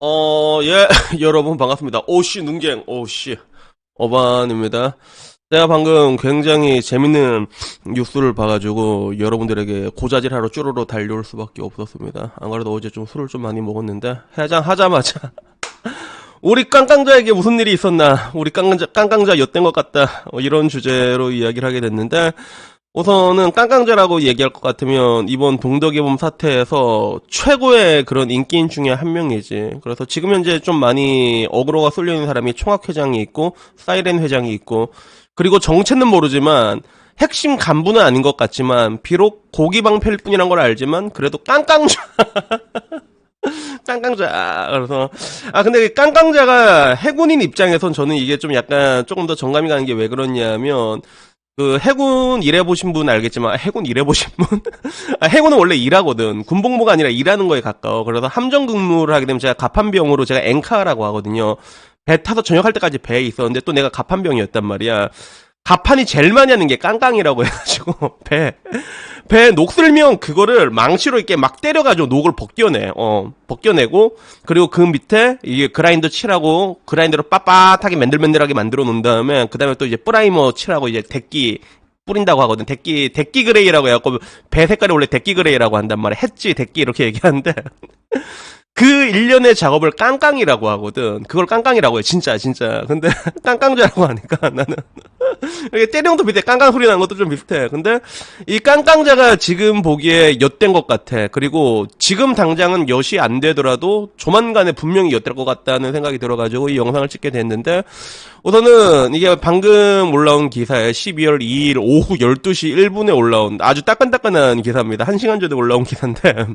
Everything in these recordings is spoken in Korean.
어, 예, 여러분 반갑습니다. 오씨, 눈갱, 오씨, 어반입니다. 제가 방금 굉장히 재밌는 뉴스를 봐가지고 여러분들에게 고자질하러 쭈루루 달려올 수밖에 없었습니다. 안 그래도 어제 좀 술을 좀 많이 먹었는데 해장하자마자 우리 깡깡자에게 무슨 일이 있었나? 우리 깡깡자, 깡깡자 엿된 것 같다. 어, 이런 주제로 이야기를 하게 됐는데 우선은 깡깡자라고 얘기할 것 같으면 이번 동덕이범 사태에서 최고의 그런 인기인 중에 한 명이지. 그래서 지금 현재 좀 많이 어그로가 쏠려 있는 사람이 총학 회장이 있고 사이렌 회장이 있고 그리고 정체는 모르지만 핵심 간부는 아닌 것 같지만 비록 고기방패일 뿐이란 걸 알지만 그래도 깡깡자 깡깡자 그래서 아 근데 이 깡깡자가 해군인 입장에선 저는 이게 좀 약간 조금 더 정감이 가는 게 왜 그러냐면 그 해군 일해보신 분 알겠지만 아, 해군 일해보신 분? 아, 해군은 원래 일하거든. 군복무가 아니라 일하는 거에 가까워. 그래서 함정 근무를 하게 되면 제가 갑판병으로 제가 앵카라고 하거든요. 배 타서 전역할 때까지 배에 있었는데 또 내가 갑판병이었단 말이야. 갑판이 제일 많이 하는 게 깡깡이라고 해가지고 배. 배 녹슬면 그거를 망치로 이렇게 막 때려가지고 녹을 벗겨내. 어, 벗겨내고 그리고 그 밑에 이게 그라인더 칠하고 그라인더로 빳빳하게 맨들맨들하게 만들어 놓은 다음에 그 다음에 또 이제 프라이머 칠하고 이제 데끼 뿌린다고 하거든. 데끼 데끼 그레이라고 해갖고 배 색깔이 원래 데끼 그레이라고 한단 말이야. 했지 데끼 이렇게 얘기하는데 그 일련의 작업을 깡깡이라고 하거든. 그걸 깡깡이라고 해. 진짜 진짜. 근데 깡깡자라고 하니까 나는 이렇게 때령도 비슷해. 깡깡 소리 나는 것도 좀 비슷해. 근데 이 깡깡자가 지금 보기에 엿된 것 같아. 그리고 지금 당장은 엿이 안 되더라도 조만간에 분명히 엿될 것 같다는 생각이 들어가지고 이 영상을 찍게 됐는데 우선은 이게 방금 올라온 기사에 12월 2일 오후 12시 1분에 올라온 아주 따끈따끈한 기사입니다. 1시간 전에 올라온 기사인데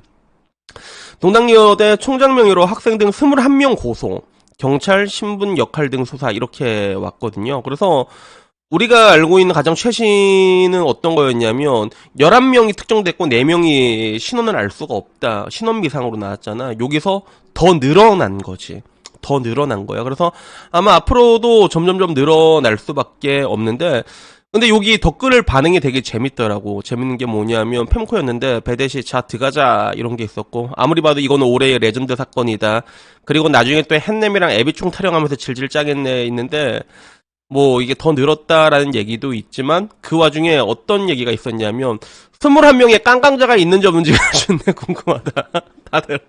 동당여대 총장 명의로 학생 등 21명 고소, 경찰, 신분, 역할 등 수사 이렇게 왔거든요. 그래서 우리가 알고 있는 가장 최신은 어떤 거였냐면 11명이 특정됐고 4명이 신원을 알 수가 없다. 신원 미상으로 나왔잖아. 여기서 더 늘어난 거지. 더 늘어난 거야. 그래서 아마 앞으로도 점점점 늘어날 수밖에 없는데 근데 여기 댓글 반응이 되게 재밌더라고. 재밌는 게 뭐냐면 팸코였는데 배대시 자 들어가자 이런 게 있었고 아무리 봐도 이거는 올해의 레전드 사건이다. 그리고 나중에 또 햇nem이랑 애비총 타령하면서 질질 짜겠네 있는데 뭐 이게 더 늘었다라는 얘기도 있지만 그 와중에 어떤 얘기가 있었냐면 21명의 깡깡자가 있는지 없는지가 존나 궁금하다. 다들.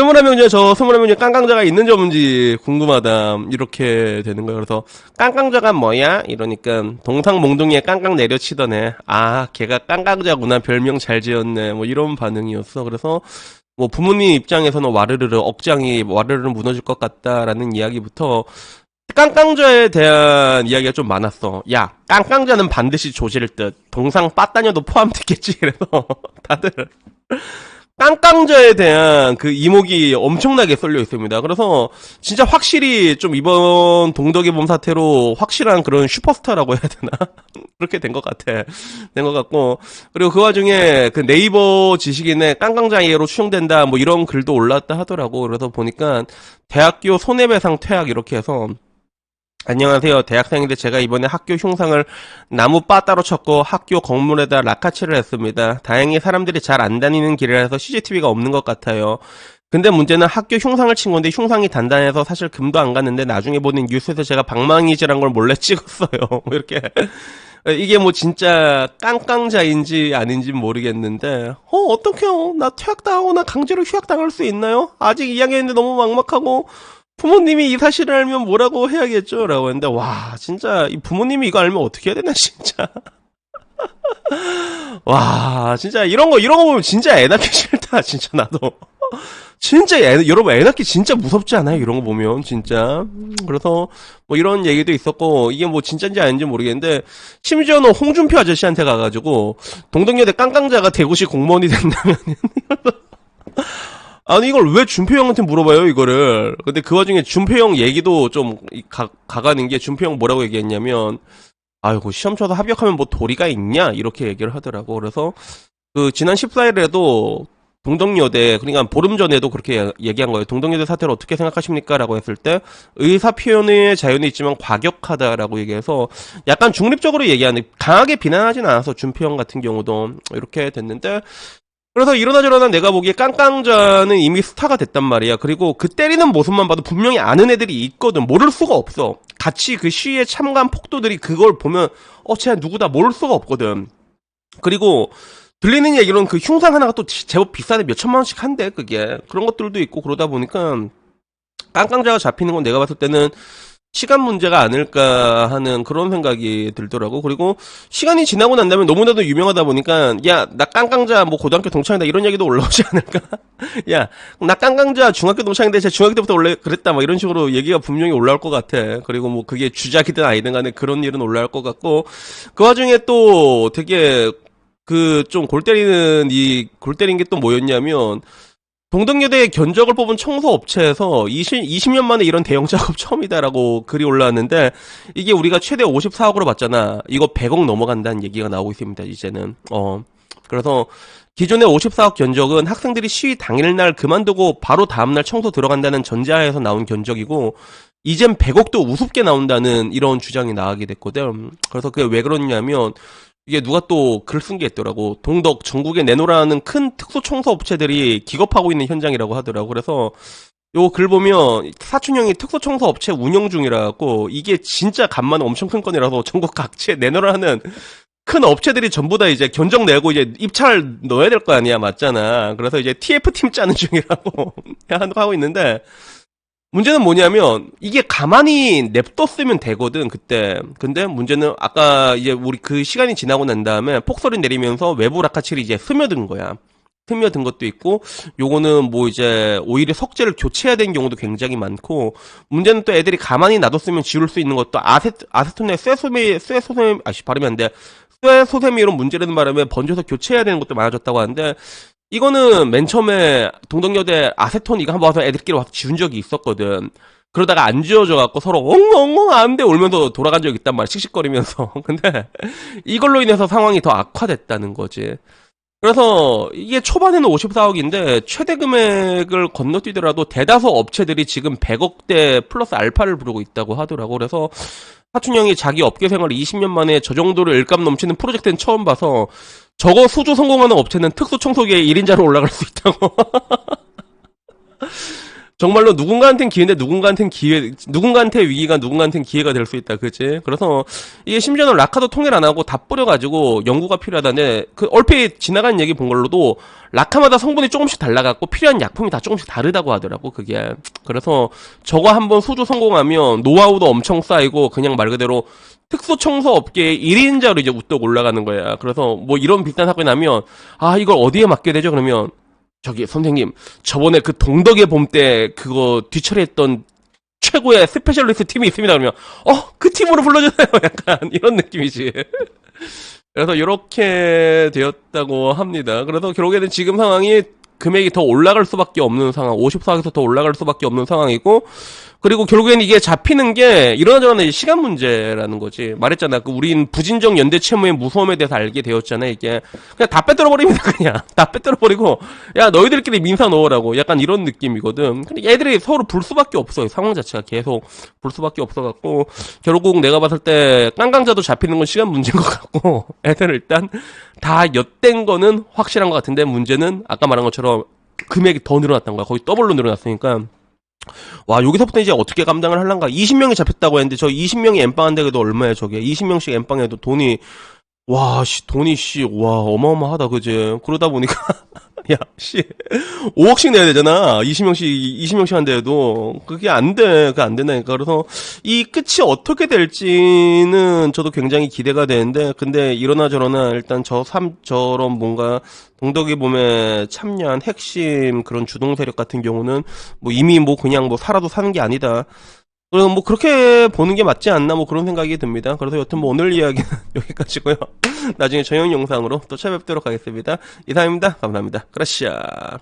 21명 중에 저 21명 중에 깡깡자가 있는지 없는지 궁금하다. 이렇게 되는 거예요. 그래서 깡깡자가 뭐야? 이러니까 동상 몽둥이에 깡깡 내려치더네. 아, 걔가 깡깡자구나. 별명 잘 지었네. 뭐 이런 반응이었어. 그래서 뭐 부모님 입장에서는 와르르르 억장이 와르르르 무너질 것 같다라는 이야기부터 깡깡자에 대한 이야기가 좀 많았어. 야, 깡깡자는 반드시 조질 듯. 동상 빠따녀도 포함됐겠지. 그래서 다들 깡깡자에 대한 그 이목이 엄청나게 쏠려 있습니다. 그래서 진짜 확실히 좀 이번 동덕이범 사태로 확실한 그런 슈퍼스타라고 해야 되나? 그렇게 된 것 같아. 된 것 같고. 그리고 그 와중에 그 네이버 지식인의 깡깡자이로 추정된다 뭐 이런 글도 올랐다 하더라고. 그래서 보니까 대학교 손해배상 퇴학 이렇게 해서 안녕하세요. 대학생인데 제가 이번에 학교 흉상을 나무 빠따로 쳤고 학교 건물에다 라카치를 했습니다. 다행히 사람들이 잘 안 다니는 길이라서 CCTV가 없는 것 같아요. 근데 문제는 학교 흉상을 친 건데 흉상이 단단해서 사실 금도 안 갔는데 나중에 보는 뉴스에서 제가 방망이질한 걸 몰래 찍었어요. 뭐 이렇게. 이게 뭐 진짜 깡깡자인지 아닌지 모르겠는데 어 어떡해요 나 퇴학당하거나 강제로 휴학당할 수 있나요? 아직 2학년인데 너무 막막하고 부모님이 이 사실을 알면 뭐라고 해야겠죠? 라고 했는데, 와, 진짜, 이 부모님이 이거 알면 어떻게 해야 되나, 진짜. 와, 진짜, 이런 거, 이런 거 보면 진짜 애 낳기 싫다, 진짜, 나도. 진짜, 애, 여러분, 애 낳기 진짜 무섭지 않아요? 이런 거 보면, 진짜. 그래서, 뭐, 이런 얘기도 있었고, 이게 뭐, 진짜인지 아닌지 모르겠는데, 심지어는 홍준표 아저씨한테 가가지고, 동덕여대 깡깡자가 대구시 공무원이 된다면, 아니 이걸 왜 준표 형한테 물어봐요 이거를? 근데 그 와중에 준표 형 얘기도 좀 가, 가가는 게 준표 형 뭐라고 얘기했냐면 아이고 시험 쳐서 합격하면 뭐 도리가 있냐? 이렇게 얘기를 하더라고. 그래서 그 지난 14일에도 동덕여대 그러니까 보름 전에도 그렇게 얘기한 거예요. 동덕여대 사태를 어떻게 생각하십니까 라고 했을 때 의사 표현의 자유는 있지만 과격하다라고 얘기해서 약간 중립적으로 얘기하는 강하게 비난하진 않아서 준표 형 같은 경우도 이렇게 됐는데 그래서 이러나 저러나 내가 보기에 깡깡자는 이미 스타가 됐단 말이야. 그리고 그 때리는 모습만 봐도 분명히 아는 애들이 있거든. 모를 수가 없어. 같이 그 시위에 참가한 폭도들이 그걸 보면 어, 쟤 누구다 모를 수가 없거든. 그리고 들리는 얘기로는 그 흉상 하나가 또 제법 비싸대 몇 천만 원씩 한대 그게 그런 것들도 있고 그러다 보니까 깡깡자가 잡히는 건 내가 봤을 때는 시간 문제가 아닐까 하는 그런 생각이 들더라고. 그리고 시간이 지나고 난 다음에 너무나도 유명하다 보니까 야, 나 깡깡자 뭐 고등학교 동창이다 이런 얘기도 올라오지 않을까? 야, 나 깡깡자 중학교 동창인데 제가 중학교 때부터 원래 그랬다 막 이런 식으로 얘기가 분명히 올라올 것 같아. 그리고 뭐 그게 주작이든 아니든 간에 그런 일은 올라올 것 같고 그 와중에 또 되게 그 좀 골 때리는 이 골 때린 게 또 뭐였냐면 동덕여대의 견적을 뽑은 청소업체에서 20, 20년 만에 이런 대형 작업 처음이다라고 글이 올라왔는데 이게 우리가 최대 54억으로 봤잖아. 이거 100억 넘어간다는 얘기가 나오고 있습니다. 이제는. 어. 그래서 기존의 54억 견적은 학생들이 시위 당일날 그만두고 바로 다음날 청소 들어간다는 전제하에서 나온 견적이고 이젠 100억도 우습게 나온다는 이런 주장이 나가게 됐거든. 그래서 그게 왜 그러냐면 이게 누가 또 글 쓴 게 있더라고. 동덕 전국에 내놓으라는 큰 특수 청소 업체들이 기겁하고 있는 현장이라고 하더라고. 그래서 요 글 보면 사촌형이 특수 청소 업체 운영 중이라고 이게 진짜 간만 엄청 큰 건이라서 전국 각지에 내놓으라는 큰 업체들이 전부 다 이제 견적 내고 이제 입찰 넣어야 될 거 아니야 맞잖아. 그래서 이제 TF 팀 짜는 중이라고 하고 있는데 문제는 뭐냐면 이게 가만히 냅뒀으면 되거든 그때. 근데 문제는 아까 이제 우리 그 시간이 지나고 난 다음에 폭설이 내리면서 외부 라카칠이 이제 스며든 거야. 스며든 것도 있고 요거는 뭐 이제 오히려 석재를 교체해야 되는 경우도 굉장히 많고 문제는 또 애들이 가만히 놔뒀으면 지울 수 있는 것도 아세 아세톤의 쇠소매 쇠소세 아씨 발음이 안돼. 쇠소세미로 문제되는 바람에 번져서 교체해야 되는 것도 많아졌다고 하는데 이거는 맨 처음에 동덕여대 아세톤 이거 한번 와서 애들끼리 와서 지운 적이 있었거든. 그러다가 안 지워져 갖고 서로 엉엉엉 안돼 울면서 돌아간 적이 있단 말이야. 씩씩거리면서. 근데 이걸로 인해서 상황이 더 악화됐다는 거지. 그래서 이게 초반에는 54억인데 최대 금액을 건너뛰더라도 대다수 업체들이 지금 100억대 플러스 알파를 부르고 있다고 하더라고. 그래서 하춘영이 자기 업계 생활 20년 만에 저 정도로 일감 넘치는 프로젝트는 처음 봐서 저거 수주 성공하는 업체는 특수 청소기에 1인자로 올라갈 수 있다고. 정말로 누군가한텐 기회인데 누군가한텐 기회, 누군가한테 위기가 누군가한텐 기회가 될 수 있다. 그치? 그래서 이게 심지어는 라카도 통일 안 하고 다 뿌려가지고 연구가 필요하다는데 그 얼핏 지나간 얘기 본 걸로도 라카마다 성분이 조금씩 달라갖고 필요한 약품이 다 조금씩 다르다고 하더라고. 그게. 그래서 저거 한번 수주 성공하면 노하우도 엄청 쌓이고 그냥 말 그대로 특수 청소 업계의 1인자로 이제 우뚝 올라가는 거야. 그래서 뭐 이런 비슷한 사건이 나면 아 이걸 어디에 맡게 되죠? 그러면 저기 선생님 저번에 그 동덕의 봄 때 그거 뒤처리했던 최고의 스페셜리스트 팀이 있습니다. 그러면 어 그 팀으로 불러주세요. 약간 이런 느낌이지. 그래서 이렇게 되었다고 합니다. 그래서 결국에는 지금 상황이 금액이 더 올라갈 수밖에 없는 상황, 54억에서 더 올라갈 수밖에 없는 상황이고, 그리고 결국에는 이게 잡히는 게 이러저러한 시간 문제라는 거지. 말했잖아. 그 우린 부진정 연대 채무의 무서움에 대해서 알게 되었잖아. 이게 그냥 다 빼들어 버립니다. 그냥 다 빼들어 버리고 야 너희들끼리 민사 넣으라고. 약간 이런 느낌이거든. 근데 얘들이 서로 불 수밖에 없어요. 상황 자체가 계속 불 수밖에 없어갖고 결국 내가 봤을 때 깡깡자도 잡히는 건 시간 문제인 것 같고 애들은 일단 다 엿댄 거는 확실한 것 같은데 문제는 아까 말한 것처럼 금액이 더 늘어났던 거야. 거의 더블로 늘어났으니까. 와, 여기서부터 이제 어떻게 감당을 할란가? 20명이 잡혔다고 했는데, 저 20명이 엠빵한데 그래도 얼마야, 저게? 20명씩 엠빵해도 돈이, 와, 씨, 돈이, 씨, 와, 어마어마하다, 그지? 그러다 보니까, 야, 씨, 5억씩 내야 되잖아. 20명씩, 20명씩 한대도. 그게 안 돼. 그게 안 된다니까. 그래서, 이 끝이 어떻게 될지는 저도 굉장히 기대가 되는데, 근데 이러나 저러나 일단 저 삼, 저런 뭔가, 동덕이 봄에 참여한 핵심 그런 주동 세력 같은 경우는 뭐 이미 뭐 그냥 뭐 살아도 사는 게 아니다. 그래서 뭐 그렇게 보는 게 맞지 않나 뭐 그런 생각이 듭니다. 그래서 여튼 뭐 오늘 이야기는 여기까지고요. 나중에 전용 영상으로 또 찾아뵙도록 하겠습니다. 이상입니다. 감사합니다. 그라시아.